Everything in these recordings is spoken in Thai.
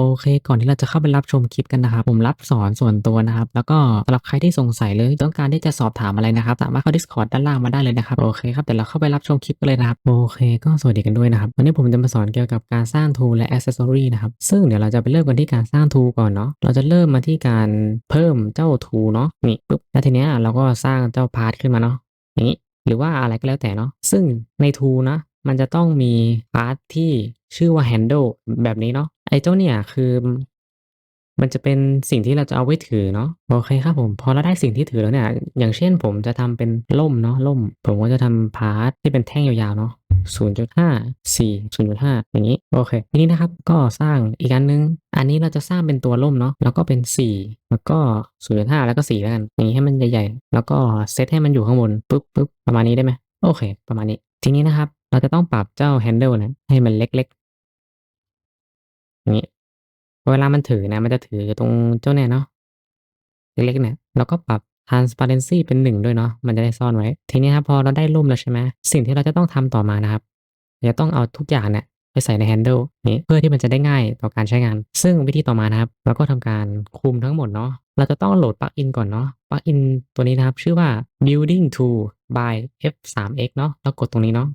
โอเค ก่อนที่เราจะเข้าไปรับชมคลิปกันนะครับ ผมรับสอนส่วนตัวนะครับ แล้วก็สำหรับใครที่สงสัยเลยต้องการที่จะสอบถามอะไรนะครับ สามารถเข้า Discord ด้านล่างมาได้เลยนะครับ โอเคครับ เดี๋ยวเราเข้าไปรับชมคลิปกันเลยนะครับ โอเค ก็สวัสดีกันด้วยนะครับ วันนี้ผมจะมาสอนเกี่ยวกับการสร้าง tool และ accessory นะครับ ซึ่งเดี๋ยวเราจะไปเริ่มกันที่การสร้าง tool ก่อนเนาะ เราจะเริ่มมาที่การเพิ่มเจ้า tool เนาะ นี่ปุ๊บ แล้วทีเนี้ยเราก็สร้างเจ้า part ขึ้นมาเนาะ อย่างนี้ หรือว่าอะไรก็แล้วแต่เนาะ ซึ่งใน tool นะ มันจะต้องมีพาร์ทที่ชื่อว่า handle แบบนี้เนาะไอ้เจ้าเนี่ยคือมันจะเป็นสิ่งที่เราจะเอาไว้ถือเนาะโอเคครับผมพอเราได้สิ่งที่ถือแล้วเนี่ย อย่างเช่นผมจะทำเป็นร่มเนาะร่ม ผมก็จะทำพาร์ทที่เป็นแท่งยาวๆเนาะ0.5 4 0.5 อย่างนี้โอเคทีนี้นะครับก็สร้างอีกอันหนึ่งอันนี้เราจะสร้างเป็นตัวร่มเนาะแล้วก็เป็น 4 แล้วก็ 0.5 แล้วก็ 4 แล้วกัน อย่างนี้ให้มันใหญ่ๆ แล้วก็เซตให้มันอยู่ข้างบนปึ๊บปึ๊บประมาณนี้ได้ไหมโอเค ประมาณนี้ ทีนี้นะครับ เราจะต้องปรับเจ้า handle นะให้มันเล็กๆอย่างนี้เวลามันถือนะ มันจะถือตรงเจ้าเนี่ยเนาะเล็กๆเนี่ยเราก็ปรับ transparency เป็น1ด้วยเนาะมันจะได้ซ่อนไว้ ทีนี้ครับพอเราได้ร่มแล้วใช่ไหมสิ่งที่เราจะต้องทำต่อมานะครับจะต้องเอาทุกอย่างเนี่ยไปใส่ใน handle นี้เพื่อที่มันจะได้ง่ายต่อการใช้งาน ซึ่งวิธีต่อมานะครับ เราก็ทำการคุมทั้งหมดเนาะเราจะต้องโหลดปลั๊กอินก่อนเนาะปลั๊กอินตัวนี้นะครับ ชื่อว่า building tool by f3x เนาะแล้วกดตรงนี้เนาะ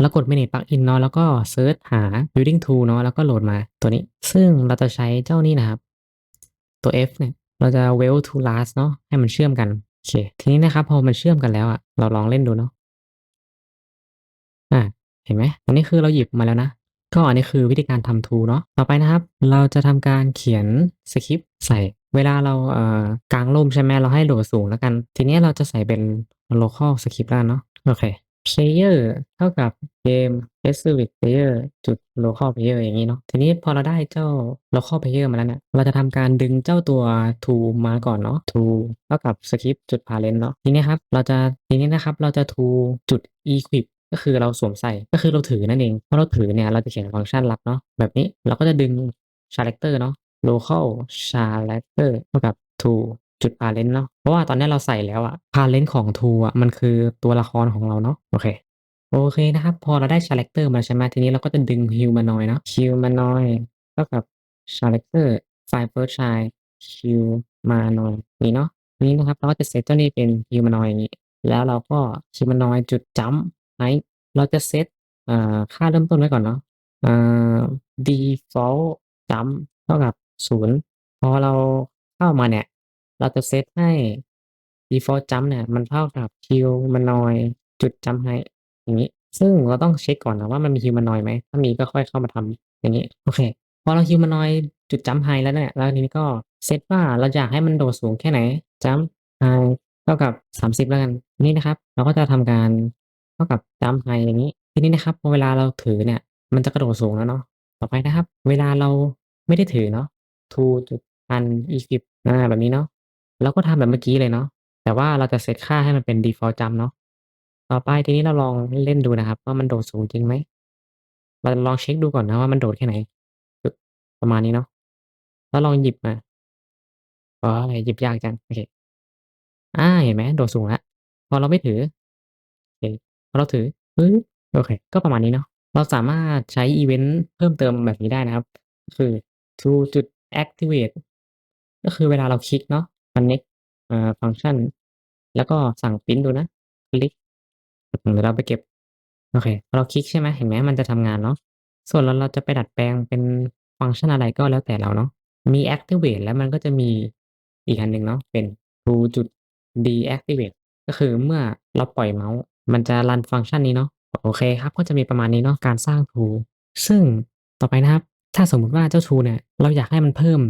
แล้วกด manage plugin เนาะแล้วก็เซิร์ชหา building tool เนาะแล้วก็โหลดมาตัวนี้ ซึ่งเราจะใช้เจ้านี้นะครับ ตัว F เนี่ยเราจะ well to last เนาะให้มันเชื่อมกันโอเคทีนี้นะครับพอมันเชื่อมกันแล้วอะเราลองเล่นดูเนาะอ่าเห็นไหมอันนี้คือเราหยิบมาแล้วนะ ก็อันนี้คือวิธีการทำ tool เนาะต่อไปนะครับ เราจะทำการเขียนสคริปต์ใส่ เวลาเราเอ่อกางร่มใช่ไหมเราให้โหลดสูงแล้วกัน ทีนี้เราจะใส่เป็น local script แล้วเนาะโอเค player เท่ากับ game specific player จุด local player อย่างงี้เนาะทีนี้พอเราได้เจ้า local player มาแล้วเนี่ยเราจะทำการดึงเจ้าตัว to มาก่อนเนาะ to เท่ากับ script จุด parent เนาะทีนี้ครับเราจะทีนี้นะครับเราจะ to จุด equip ก็คือเราสวมใส่ก็คือเราถือนั่นเองพอเราถือเนี่ยเราจะเขียนฟังก์ชันรับเนาะแบบนี้เราก็จะดึง character เนาะ local character เท่ากับ to จุด parent เนาะเพราะว่าตอนนี้เราใส่แล้วอะ parent ของ tool อะมันคือตัวละครของเราเนาะโอเคโอเคนะครับ พอเราได้ character มาใช่ไหมทีนี้เราก็จะดึง humanoid เนาะ humanoid เท่ากับ character find first child humanoid นี้เนาะนี้นะครับเราก็จะเซตเจ้านี้เป็น humanoid อย่างงี้แล้วเราก็ humanoid จุด jump height เราจะเซตค่าเริ่มต้นไว้ก่อนเนาะอ่า default jump เท่ากับ 0 พอเราเข้ามาเนี่ย เราจะเซตให้ default jump เนี่ย มันเท่ากับ humanoid จุด jump height อย่างงี้ ซึ่งเราต้องเช็กก่อนนะว่ามันมี humanoid ไหม ถ้ามีก็ค่อยเข้ามาทำอย่างงี้ โอเค พอเรา humanoid จุด jump height แล้วเนี่ย แล้วทีนี้ก็เซตว่าเราอยากให้มันโดดสูงแค่ไหน jump height เท่ากับ 30 แล้วกัน นี้นะครับ เราก็จะทำการเท่ากับ jump height อย่างงี้ ทีนี้นะครับพอเวลาเราถือเนี่ย มันจะกระโดดสูงแล้วเนาะ ต่อไปนะครับ เวลาเราไม่ได้ถือเนาะ to จุด unequip อาแบบนี้เนาะ เราก็ทำแบบเมื่อกี้เลยเนาะ แต่ว่าเราจะเซตค่าให้มันเป็น default jump เนาะ ต่อไปทีนี้เราลองเล่นดูนะครับ ว่ามันโดดสูงจริงไหม เราลองเช็กดูก่อนนะว่ามันโดดแค่ไหน ประมาณนี้เนาะ แล้วลองหยิบมาอ๋อหยิบยากจัง โอเค อ่า เห็นไหมโดดสูงแล้ว พอเราไม่ถือโอเคพอเราถือปึ๊บโอเค ก็ประมาณนี้เนาะ เราสามารถใช้อิเวนต์เพิ่มเติมแบบนี้ได้นะครับ คือ to จุด activate ก็คือเวลาเราคลิกเนาะ connect อ่าฟังก์ชันแล้วก็สั่งพรินต์ดูนะ คลิกเดี๋ยวเราไปเก็บ โอเคพอเราคลิกใช่ไหมเห็นไหมมันจะทำงานเนาะส่วนเราเราจะไปดัดแปลงเป็นฟังก์ชันอะไรก็แล้วแต่เราเนาะมี activate แล้วมันก็จะมีอีกอันหนึ่งเนาะเป็น to จุด deactivate ก็คือเมื่อเราปล่อยเมาส์ มันจะรันฟังก์ชันนี้เนาะโอเคครับ ก็จะมีประมาณนี้เนาะการสร้าง to ซึ่งต่อไปนะครับ ถ้าสมมุติว่าเจ้า tool เนี่ยเราอยากให้มันเพิ่ม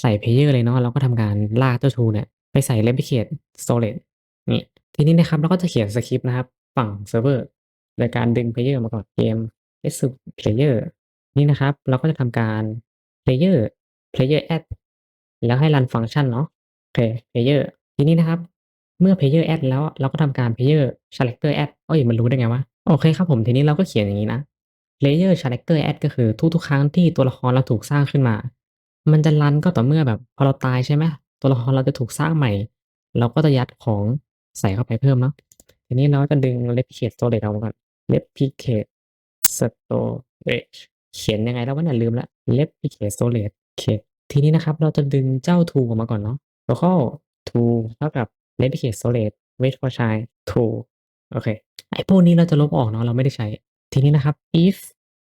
ใส่ player เลยเนาะเราก็ทำการลากเจ้า tool เนี่ยไปใส่ replicate storage งี้ทีนี้นะครับเราก็จะเขียนสคริปต์นะครับ ฝั่งเซิร์ฟเวอร์โดยการดึง player มาก่อน game s player นี่นะครับ เราก็จะทำการ player player add แล้วให้รันฟังก์ชันเนาะโอเค player ทีนี้นะครับ เมื่อ player add แล้วเราก็ทำการ player character add เฮ้ยมันรู้ได้ไงวะโอเคครับผมทีนี้เราก็เขียนอย่างงี้นะ player character add ก็คือทุกๆ ครั้งที่ตัวละครเราถูกสร้างขึ้นมา มันจะรันก็ต่อเมื่อแบบพอเราตายใช่ไหมตัวละครเราจะถูกสร้างใหม่ เราก็จะยัดของใส่เข้าไปเพิ่มเนาะทีนี้เราจะดึง replicate storage ออกมาก่อน replicate storage เขียนยังไงแล้ววะเนี่ยลืมล้ว replicate storage เคทีนี้นะครับเราจะดึงเจ้า to ออกมาก่อนเนาะ local to เท่ากับ replicate solid wait for child to โอเคไอ้พวกนี้เราจะลบออกเนาะเราไม่ได้ใช้ ทีนี้นะครับ if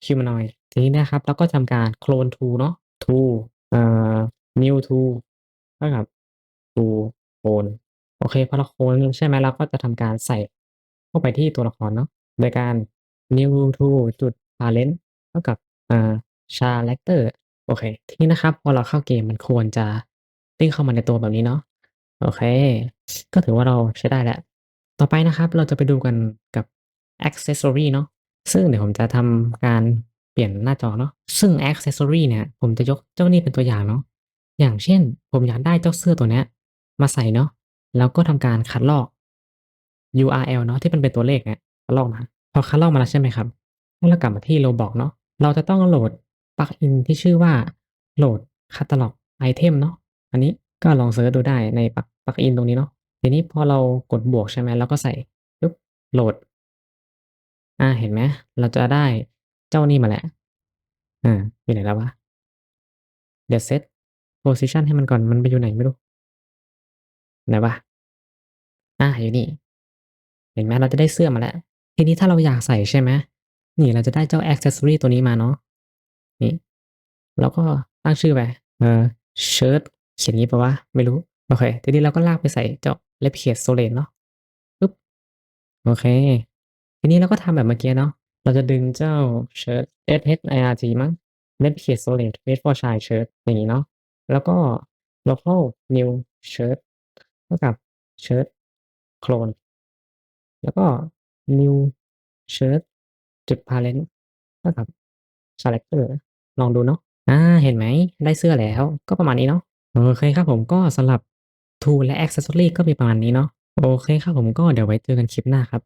humanoid ทีนี้นะครับเราก็ทำการ clone to เนาะ to อ่า new to เท่ากับ to clone โอเคพอเราโคลนใช่ไหมเราก็จะทำการใส่เข้าไปที่ตัวละครเนาะโดยการ new to จุด parent เท่ากับเอ่า character โอเค ทีนี้นะครับพอเราเข้าเกมมันควรจะเด้งเข้ามาในตัวแบบนี้เนาะโอเค ก็ถือว่าเราใช้ได้แล้ว ต่อไปนะครับเราจะไปดูกันกับ accessory เนาะ ซึ่งเดี๋ยวผมจะทำการเปลี่ยนหน้าจอเนาะ ซึ่ง accessory เนี่ยผมจะยกเจ้านี่เป็นตัวอย่างเนาะ อย่างเช่น ผมอยากได้เจ้าเสื้อตัวเนี้ยมาใส่เนาะ แล้วก็ทำการคัดลอก URL เนาะที่มันเป็นตัวเลขเนี่ยคัดลอกมา พอคัดลอกมาแล้วใช่ไหมครับให้เรากลับมาที่ Roblox เนาะ เราจะต้องโหลดปลั๊กอินที่ชื่อว่าโหลด Catalog Item เนาะ อันนี้ก็ลองเซิร์ชดูได้ในปลั๊กปลั๊กอินตรงนี้เนาะ ทีนี้พอเรากดบวกใช่ไหมเราก็ใส่ปุ๊บโหลด อ่า เห็นไหม เราจะได้เจ้านี่มาแล้วอาอยู่ไหนแล้ววะ เดี๋ยวเซต position ให้มันก่อน มันไปอยู่ไหนไม่รู้ ไหนวะ อ่า อยู่นี่ เห็นไหม เราจะได้เสื้อมาแล้ว ทีนี้ถ้าเราอยากใส่ใช่ไหม นี่เราจะได้เจ้า accessory ตัวนี้มาเนาะ นี่ เราก็ตั้งชื่อไป เออ เชิ้ตเขียนงี้ปล่าวะ ไม่รู้ โอเค ทีนี้เราก็ลากไปใส่เจ้า replicate solid เนาะปึ๊บ โอเค ทีนี้เราก็ทำแบบเมื่อกี้เนาะ เราจะดึงเจ้าเชิ้ต shirt มั้ง replicate solid wait for child shirt อย่างงี้เนาะ แล้วก็ local new shirt เท่ากับ shirt clone แล้วก็ new shirt จุด parent เท่ากับ character ลองดูเนาะ อ่า เห็นไหม ได้เสื้อแล้ว ก็ประมาณนี้เนาะ โอเคครับผมก็สำหรับ tool และ accessory ก็มีประมาณนี้เนาะ โอเคครับผมก็เดี๋ยวไว้เจอกันคลิปหน้าครับ